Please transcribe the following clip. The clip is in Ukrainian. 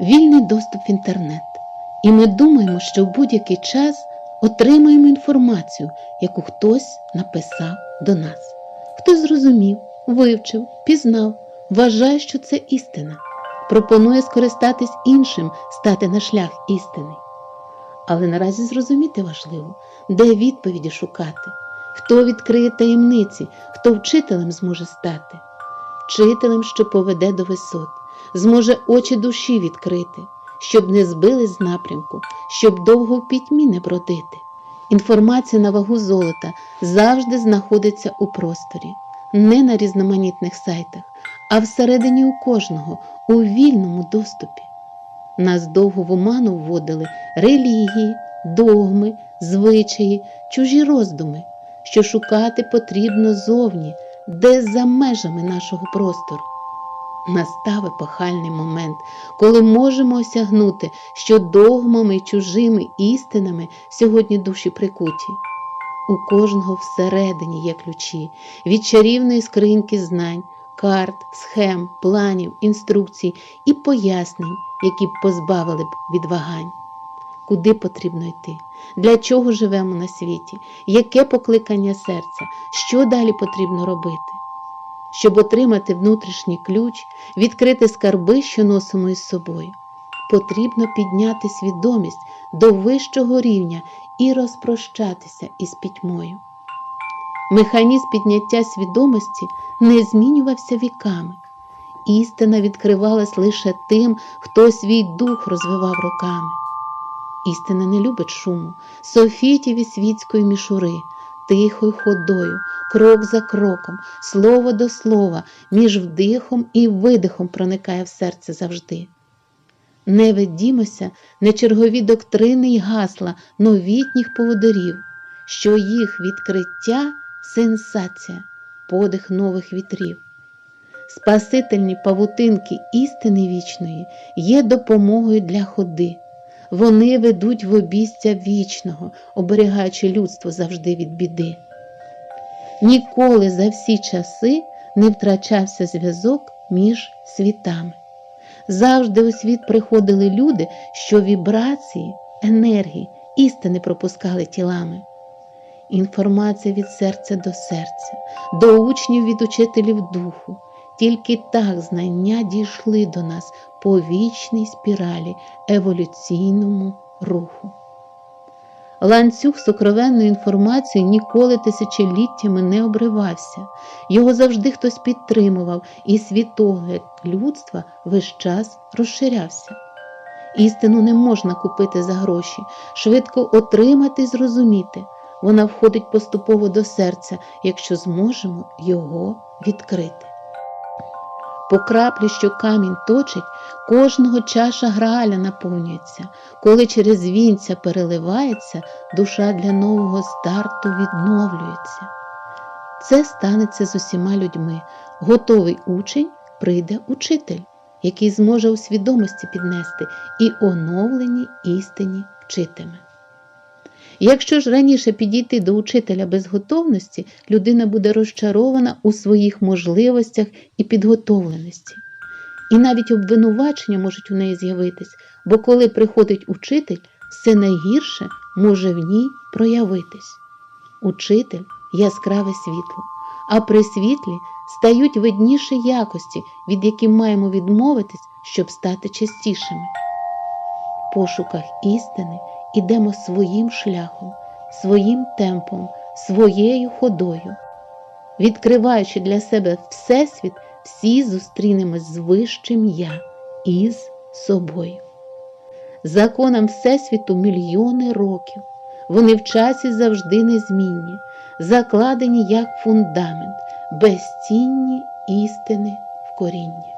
вільний доступ в інтернет. І ми думаємо, що в будь-який час отримаємо інформацію, яку хтось написав до нас. Хтось зрозумів, вивчив, пізнав, вважає, що це істина, пропонує скористатись іншим, стати на шлях істини. Але наразі зрозуміти важливо, де відповіді шукати, хто відкриє таємниці, хто вчителем зможе стати, вчителем, що поведе до висот, зможе очі душі відкрити, щоб не збили з напрямку, щоб довго в пітьмі не бродити. Інформація на вагу золота завжди знаходиться у просторі, не на різноманітних сайтах, а всередині у кожного, у вільному доступі. Нас довго в оману вводили релігії, догми, звичаї, чужі роздуми, що шукати потрібно зовні, де за межами нашого простору. Настав епохальний момент, коли можемо осягнути, що догмами чужими істинами сьогодні душі прикуті. У кожного всередині є ключі від чарівної скриньки знань, карт, схем, планів, інструкцій і пояснень, які б позбавили б від вагань. Куди потрібно йти? Для чого живемо на світі? Яке покликання серця? Що далі потрібно робити? Щоб отримати внутрішній ключ, відкрити скарби, що носимо із собою, потрібно підняти свідомість до вищого рівня і розпрощатися із пітьмою. Механізм підняття свідомості не змінювався віками. Істина відкривалась лише тим, хто свій дух розвивав роками. Істина не любить шуму, софітів і світської мішури, тихою ходою, крок за кроком, слово до слова, між вдихом і видихом проникає в серце завжди. Не ведімося на чергові доктрини й гасла новітніх поводирів, що їх відкриття сенсація, подих нових вітрів. Спасительні павутинки істини вічної є допомогою для ходи. Вони ведуть в обійстя вічного, оберігаючи людство завжди від біди. Ніколи за всі часи не втрачався зв'язок між світами. Завжди у світ приходили люди, що вібрації, енергії, істини пропускали тілами. Інформація від серця до серця, до учнів від учителів духу. Тільки так знання дійшли до нас по вічній спіралі еволюційному руху. Ланцюг сокровенної інформації ніколи тисячоліттями не обривався, його завжди хтось підтримував, і світогляд людства весь час розширявся. Істину не можна купити за гроші, швидко отримати і зрозуміти. Вона входить поступово до серця, якщо зможемо його відкрити. По краплі, що камінь точить, кожного чаша грааля наповнюється, коли через вінця переливається, душа для нового старту відновлюється. Це станеться з усіма людьми. Готовий учень прийде учитель, який зможе у свідомості піднести і оновлені істині вчитиме. Якщо ж раніше підійти до учителя без готовності, людина буде розчарована у своїх можливостях і підготовленості. І навіть обвинувачення можуть у неї з'явитись, бо коли приходить учитель, все найгірше може в ній проявитись. Учитель яскраве світло, а при світлі стають видніші якості, від яких маємо відмовитись, щоб стати чистішими. В пошуках істини ідемо своїм шляхом, своїм темпом, своєю ходою. Відкриваючи для себе Всесвіт, всі зустрінемось з вищим Я із собою. Законам Всесвіту мільйони років. Вони в часі завжди незмінні, закладені як фундамент, безцінні істини в корінні.